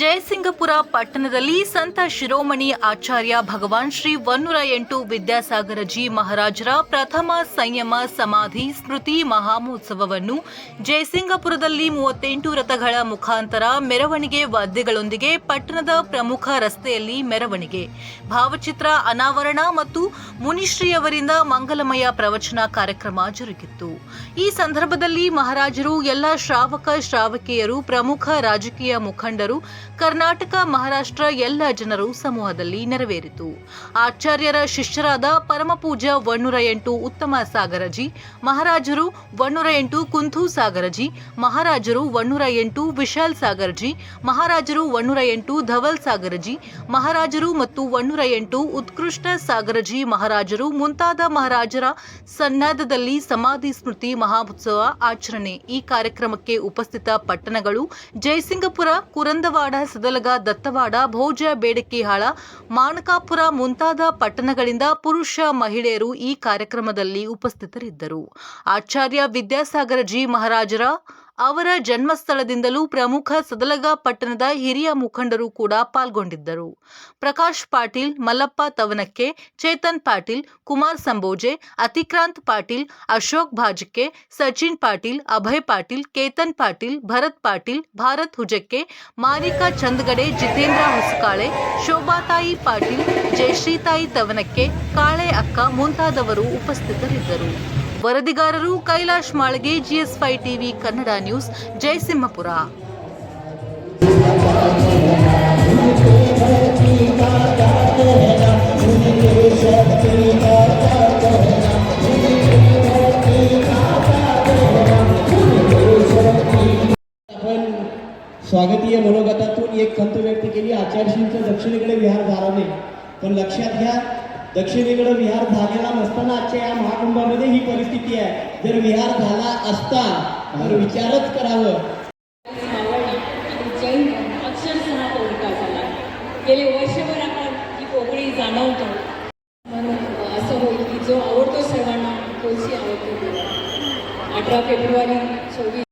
ಜಯಸಿಂಗಪುರ ಪಟ್ಟಣದಲ್ಲಿ ಸಂತ ಶಿರೋಮಣಿ ಆಚಾರ್ಯ ಭಗವಾನ್ ಶ್ರೀ ಒನ್ನೂರ ಎಂಟು ವಿದ್ಯಾಸಾಗರಜಿ ಮಹಾರಾಜರ ಪ್ರಥಮ ಸಂಯಮ ಸಮಾಧಿ ಸ್ಮೃತಿ ಮಹಾಮಹೋತ್ಸವವನ್ನು ಜಯಸಿಂಗಪುರದಲ್ಲಿ ಮೂವತ್ತೆಂಟು ರಥಗಳ ಮುಖಾಂತರ ಮೆರವಣಿಗೆ ವಾದ್ಯಗಳೊಂದಿಗೆ ಪಟ್ಟಣದ ಪ್ರಮುಖ ರಸ್ತೆಯಲ್ಲಿ ಮೆರವಣಿಗೆ. ಭಾವಚಿತ್ರ, ಅನಾವರಣ ಮತ್ತು ಮುನಿಶ್ರೀಯವರಿಂದ ಮಂಗಲಮಯ ಪ್ರವಚನ ಕಾರ್ಯಕ್ರಮ ಜರುಗಿತ್ತು. ಈ ಸಂದರ್ಭದಲ್ಲಿ ಮಹಾರಾಜರು ಎಲ್ಲ ಶ್ರಾವಕ, ಶ್ರಾವಕಿಯರು ಪ್ರಮುಖ ರಾಜಕೀಯ ಮುಖಂಡರು ಕರ್ನಾಟಕ, ಮಹಾರಾಷ್ಟ್ರ ಎಲ್ಲ ಜನರು ಸಮೂಹದಲ್ಲಿ ನೆರವೇರಿತು. ಆಚಾರ್ಯರ ಶಿಷ್ಯರಾದ ಪರಮಪೂಜ ಒನ್ನೂರ ಎಂಟು ಉತ್ತಮ ಸಾಗರಜಿ, ಮಹಾರಾಜರು ಒನ್ನೂರ ಎಂಟು ಕುಂಥು ಸಾಗರಜಿ, ಮಹಾರಾಜರು ಒನ್ನೂರ ಎಂಟು ವಿಶಾಲ್ ಸಾಗರಜಿ, ಮಹಾರಾಜರು ಒನ್ನೂರ ಎಂಟು ಧವಲ್ ಸಾಗರಜಿ, ಮಹಾರಾಜರು ಮತ್ತು ಒನ್ನೂರ ಎಂಟು ಉತ್ಕೃಷ್ಟ ಸಾಗರಜಿ ಮಹಾರಾಜರು ಮುಂತಾದ ಮಹಾರಾಜರ ಸನ್ನದ್ಧದಲ್ಲಿ ಸಮಾಧಿ ಸ್ಮೃತಿ ಮಹೋತ್ಸವ ಆಚರಣೆ. ಈ ಕಾರ್ಯಕ್ರಮಕ್ಕೆ ಉಪಸ್ಥಿತ ಪಟ್ಟಣಗಳು ಜಯಸಿಂಗಪುರ, ಕುರಂದವಾಡ ಸದಲಗ, ದತ್ತವಾಡ, ಭೋಜ ಬೇಡಕಿಹಾಳ ಮಾಣಕಾಪುರ ಮುಂತಾದ ಪಟ್ಟಣಗಳಿಂದ ಪುರುಷ ಮಹಿಳೆಯರು ಈ ಕಾರ್ಯಕ್ರಮದಲ್ಲಿ ಉಪಸ್ಥಿತರಿದ್ದರು. ಆಚಾರ್ಯ ವಿದ್ಯಾಸಾಗರ ಜಿ. ಮಹಾರಾಜರ ಅವರ ಜನ್ಮಸ್ಥಳದಿಂದಲೂ ಪ್ರಮುಖ ಸದಲಗ ಪಟ್ಟಣದ ಹಿರಿಯ ಮುಖಂಡರು ಕೂಡ ಪಾಲ್ಗೊಂಡಿದ್ದರು. ಪ್ರಕಾಶ್ ಪಾಟೀಲ್, ಮಲ್ಲಪ್ಪ ತವನಕ್ಕೆ, ಚೇತನ್ ಪಾಟೀಲ್, ಕುಮಾರ್ ಸಂಬೋಜೆ, ಅತಿಕ್ರಾಂತ್ ಪಾಟೀಲ್, ಅಶೋಕ್ ಭಾಜಕ್ಕೆ ಸಚಿನ್ ಪಾಟೀಲ್, ಅಭಯ್ ಪಾಟೀಲ್, ಕೇತನ್ ಪಾಟೀಲ್, ಭರತ್ ಪಾಟೀಲ್, ಭಾರತ್ ಹುಜಕ್ಕೆ, ಮಾರಿಕಾ ಚಂದಗಡೆ, ಜಿತೇಂದ್ರ ಹೊಸಕಾಳೆ, ಶೋಭಾತಾಯಿ ಪಾಟೀಲ್, ಜಯಶ್ರೀತಾಯಿ ತವನಕ್ಕೆ, ಕಾಳೆ ಅಕ್ಕ ಮುಂತಾದವರು ಉಪಸ್ಥಿತರಿದ್ದರು. ವರದಿಗಾರರು Kailash Malge GS five TV Kannada news ಜಯಸಿಂಹಪುರ आपण स्वागतीय मनोगतातून एक खंत व्यक्त केली आचार्यशींच्या दक्षिणेकडे विहार झाला नाही पण लक्षात घ्या दक्षिणेकडे विहार झालेला नसताना आजच्या या महाकुंभामध्ये ही परिस्थिती आहे. जर विहार झाला असता तर विचारच करावं. आवड अक्षरशः तोडका झाला. गेले वर्षभर आपण ही कोकणी जाणवतो. म्हणून असं होईल की जो आवडतो सर्वांना तोची आवडतो. अठरा फेब्रुवारी चोवीस